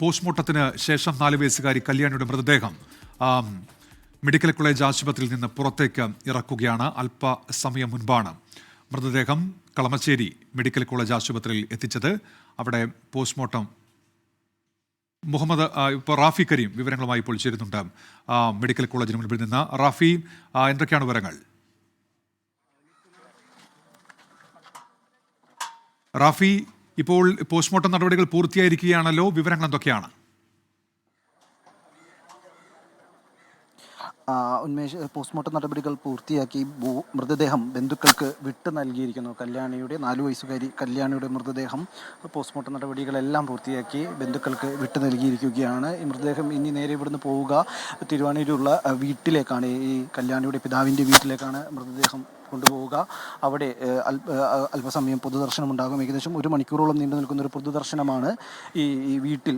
പോസ്റ്റ്മോർട്ടത്തിന് ശേഷം നാല് വയസ്സുകാരി കല്യാണിയുടെ മൃതദേഹം മെഡിക്കൽ കോളേജ് ആശുപത്രിയിൽ നിന്ന് പുറത്തേക്ക് ഇറക്കുകയാണ്. അല്പസമയം മുൻപാണ് മൃതദേഹം കളമശ്ശേരി മെഡിക്കൽ കോളേജ് ആശുപത്രിയിൽ എത്തിച്ചത്. അവിടെ പോസ്റ്റ്മോർട്ടം മുഹമ്മദ് ഇപ്പോൾ റാഫി കരീം വിവരങ്ങളുമായി ഇപ്പോൾ ചേരുന്നുണ്ട്. മെഡിക്കൽ കോളേജിന് മുൻപിൽ നിന്ന്. റാഫി എന്തൊക്കെയാണ് വിവരങ്ങൾ? റാഫി ഇപ്പോൾ പോസ്റ്റ്മോർട്ടം നടപടികൾ പൂർത്തിയായിരിക്കുകയാണല്ലോ വിവരങ്ങൾ എന്തൊക്കെയാണ്? ഉന്മേഷ് പോസ്റ്റ്മോർട്ടം നടപടികൾ പൂർത്തിയാക്കി മൃതദേഹം ബന്ധുക്കൾക്ക് വിട്ടു നൽകിയിരിക്കുന്നു. കല്യാണിയുടെ നാലു വയസ്സുകാരി കല്യാണിയുടെ മൃതദേഹം പോസ്റ്റ്മോർട്ടം നടപടികളെല്ലാം പൂർത്തിയാക്കി ബന്ധുക്കൾക്ക് വിട്ടു നൽകിയിരിക്കുകയാണ്. ഈ മൃതദേഹം ഇനി നേരെ ഇവിടുന്ന് പോവുക തിരുവാണിയിലുള്ള വീട്ടിലേക്കാണ്. ഈ കല്യാണിയുടെ പിതാവിന്റെ വീട്ടിലേക്കാണ് മൃതദേഹം കൊണ്ടുപോവുക. അവിടെ അല്പസമയം പൊതുദർശനം ഉണ്ടാകും ഏകദേശം ഒരു മണിക്കൂറോളം നീണ്ടു നിൽക്കുന്ന ഒരു പൊതുദർശനമാണ് ഈ ഈ വീട്ടിൽ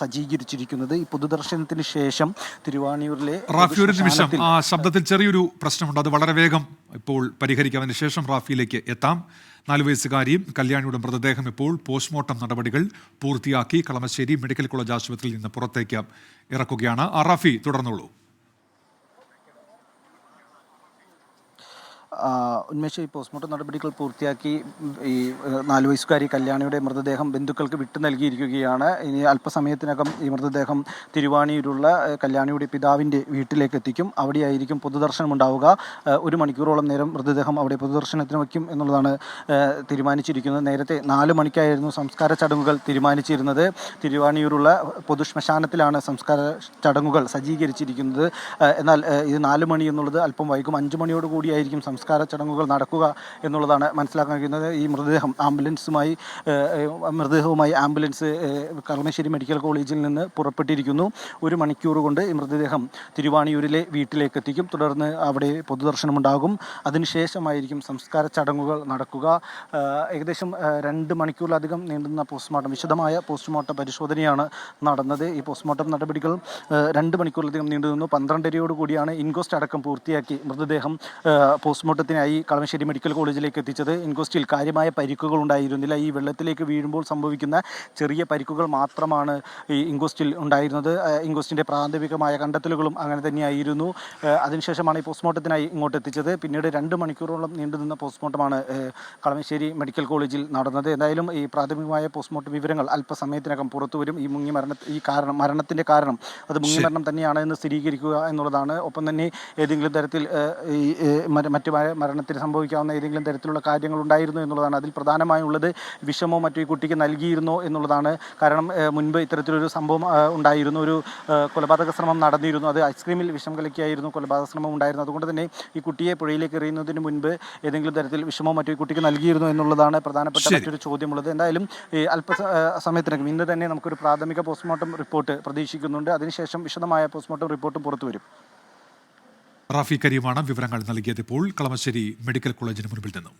സജ്ജീകരിച്ചിരിക്കുന്നത്. ഈ പൊതുദർശനത്തിന് ശേഷം തിരുവാണിയൂരിലെ റാഫി ഒരു നിമിഷം. ആ ശബ്ദത്തിൽ ചെറിയൊരു പ്രശ്നമുണ്ട്. അത് വളരെ വേഗം ഇപ്പോൾ പരിഹരിക്കാം. അതിന് ശേഷം റാഫിയിലേക്ക് എത്താം. നാല് വയസ്സുകാരിയും കല്യാണിയുടെ മൃതദേഹം ഇപ്പോൾ പോസ്റ്റ്മോർട്ടം നടപടികൾ പൂർത്തിയാക്കി കളമശ്ശേരി മെഡിക്കൽ കോളേജ് ആശുപത്രിയിൽ നിന്ന് പുറത്തേക്ക് ഇറക്കുകയാണ്. ആ റാഫി തുടർന്നുള്ളൂ ഉന്മേഷ് ഈ പോസ്റ്റ്മോർട്ടം നടപടികൾ പൂർത്തിയാക്കി ഈ നാല് വയസ്സുകാരി കല്യാണിയുടെ മൃതദേഹം ബന്ധുക്കൾക്ക് വിട്ടു നൽകിയിരിക്കുകയാണ്. ഇനി അല്പസമയത്തിനകം ഈ മൃതദേഹം തിരുവാണിയൂരുള്ള കല്യാണിയുടെ പിതാവിന്റെ വീട്ടിലേക്ക് എത്തിക്കും അവിടെയായിരിക്കും പൊതുദർശനം ഉണ്ടാവുക ഒരു മണിക്കൂറോളം നേരം മൃതദേഹം അവിടെ പൊതുദർശനത്തിന് വയ്ക്കും എന്നുള്ളതാണ് തീരുമാനിച്ചിരിക്കുന്നത്. നേരത്തെ നാല് മണിക്കായിരുന്നു സംസ്കാര ചടങ്ങുകൾ തീരുമാനിച്ചിരുന്നത്. തിരുവാണിയൂരുള്ള പൊതുശ്മശാനത്തിലാണ് സംസ്കാര ചടങ്ങുകൾ സജ്ജീകരിച്ചിരിക്കുന്നത്. എന്നാൽ ഇത് നാല് മണി എന്നുള്ളത് അല്പം വൈകും. അഞ്ച് മണിയോട് കൂടിയായിരിക്കും സംസ്കാര ചടങ്ങുകൾ നടക്കുക എന്നുള്ളതാണ് മനസ്സിലാക്കാൻ കഴിയുന്നത്. ഈ മൃതദേഹം ആംബുലൻസുമായി മൃതദേഹവുമായി ആംബുലൻസ് കളമശ്ശേരി മെഡിക്കൽ കോളേജിൽ നിന്ന് പുറപ്പെട്ടിരിക്കുന്നു. ഒരു മണിക്കൂർ കൊണ്ട് ഈ മൃതദേഹം തിരുവാണിയൂരിലെ വീട്ടിലേക്ക് എത്തിക്കും തുടർന്ന് അവിടെ പൊതുദർശനമുണ്ടാകും. അതിനുശേഷമായിരിക്കും സംസ്കാര ചടങ്ങുകൾ നടക്കുക. ഏകദേശം രണ്ട് മണിക്കൂറിലധികം നീണ്ടുന്ന പോസ്റ്റ്മോർട്ടം വിശദമായ പോസ്റ്റ്മോർട്ടം പരിശോധനയാണ് നടന്നത്. ഈ പോസ്റ്റ്മോർട്ടം നടപടികൾ രണ്ട് മണിക്കൂറിലധികം നീണ്ടുനിന്നു. പന്ത്രണ്ടരയോട് കൂടിയാണ് ഇൻക്വസ്റ്റ് അടക്കം പൂർത്തിയാക്കി മൃതദേഹം ഏഹ്, പോസ്റ്റ്മോർട്ടത്തിനായി കളമശ്ശേരി മെഡിക്കൽ കോളേജിലേക്ക് എത്തിച്ചത് ഇൻക്വസ്റ്റിൽ കാര്യമായ പരിക്കുകൾ ഉണ്ടായിരുന്നില്ല. ഈ വെള്ളത്തിലേക്ക് വീഴുമ്പോൾ സംഭവിക്കുന്ന ചെറിയ പരിക്കുകൾ മാത്രമാണ് ഈ ഇൻക്വസ്റ്റിൽ ഉണ്ടായിരുന്നത്. ഇൻക്വസ്റ്റിന്റെ പ്രാഥമികമായ കണ്ടെത്തലുകളും അങ്ങനെ തന്നെയായിരുന്നു. അതിനുശേഷമാണ് ഈ പോസ്റ്റ്മോർട്ടത്തിനായി ഇങ്ങോട്ട് എത്തിച്ചത്. പിന്നീട് രണ്ട് മണിക്കൂറോളം നീണ്ടുനിന്ന പോസ്റ്റ്മോർട്ടമാണ് കളമശ്ശേരി മെഡിക്കൽ കോളേജിൽ നടന്നത്. എന്തായാലും ഈ പ്രാഥമികമായ പോസ്റ്റ്മോർട്ടം വിവരങ്ങൾ അല്പസമയത്തിനകം പുറത്തു വരും. ഈ മുങ്ങി മരണ ഈ കാരണം മരണത്തിന്റെ കാരണം അത് മുങ്ങി മരണം തന്നെയാണ് എന്ന് സ്ഥിരീകരിക്കുക എന്നുള്ളതാണ്. ഒപ്പം തന്നെ ഏതെങ്കിലും തരത്തിൽ ഈ മറ്റ് മര- മരണത്തിന് സംഭവിക്കാവുന്ന ഏതെങ്കിലും തരത്തിലുള്ള കാര്യങ്ങൾ ഉണ്ടായിരുന്നു എന്നുള്ളതാണ് അതിൽ പ്രധാനമായുള്ളത് വിഷമോ മറ്റു ഈ കുട്ടിക്ക് നൽകിയിരുന്നോ എന്നുള്ളതാണ്. കാരണം മുൻപ് ഇത്തരത്തിലൊരു സംഭവം ഉണ്ടായിരുന്നു. ഒരു കൊലപാതക ശ്രമം നടന്നിരുന്നു. അത് ഐസ്ക്രീമിൽ വിഷം കലക്കിയായിരുന്നു കൊലപാതക ശ്രമം ഉണ്ടായിരുന്നു. അതുകൊണ്ട് തന്നെ ഈ കുട്ടിയെ പുഴയിലേക്ക് എറിയുന്നതിന് മുൻപ് ഏതെങ്കിലും തരത്തിൽ വിഷമോ മറ്റു ഈ കുട്ടിക്ക് നൽകിയിരുന്നു എന്നുള്ളതാണ് പ്രധാനപ്പെട്ട. മറ്റൊരു ചോദ്യമുള്ളത്. എന്തായാലും ഈ അല്പ സമയത്തിനകം ഇന്ന് തന്നെ നമുക്കൊരു പ്രാഥമിക പോസ്റ്റ്മോർട്ടം റിപ്പോർട്ട് പ്രതീക്ഷിക്കുന്നുണ്ട്. അതിനുശേഷം വിശദമായ പോസ്റ്റ്മോർട്ടം റിപ്പോർട്ടും പുറത്തു വരും. റാഫി കരീമാണ് വിവരങ്ങൾ നൽകിയത്. ഇപ്പോൾ കളമശ്ശേരി മെഡിക്കൽ കോളേജിന് മുൻപിൽ നിന്നും.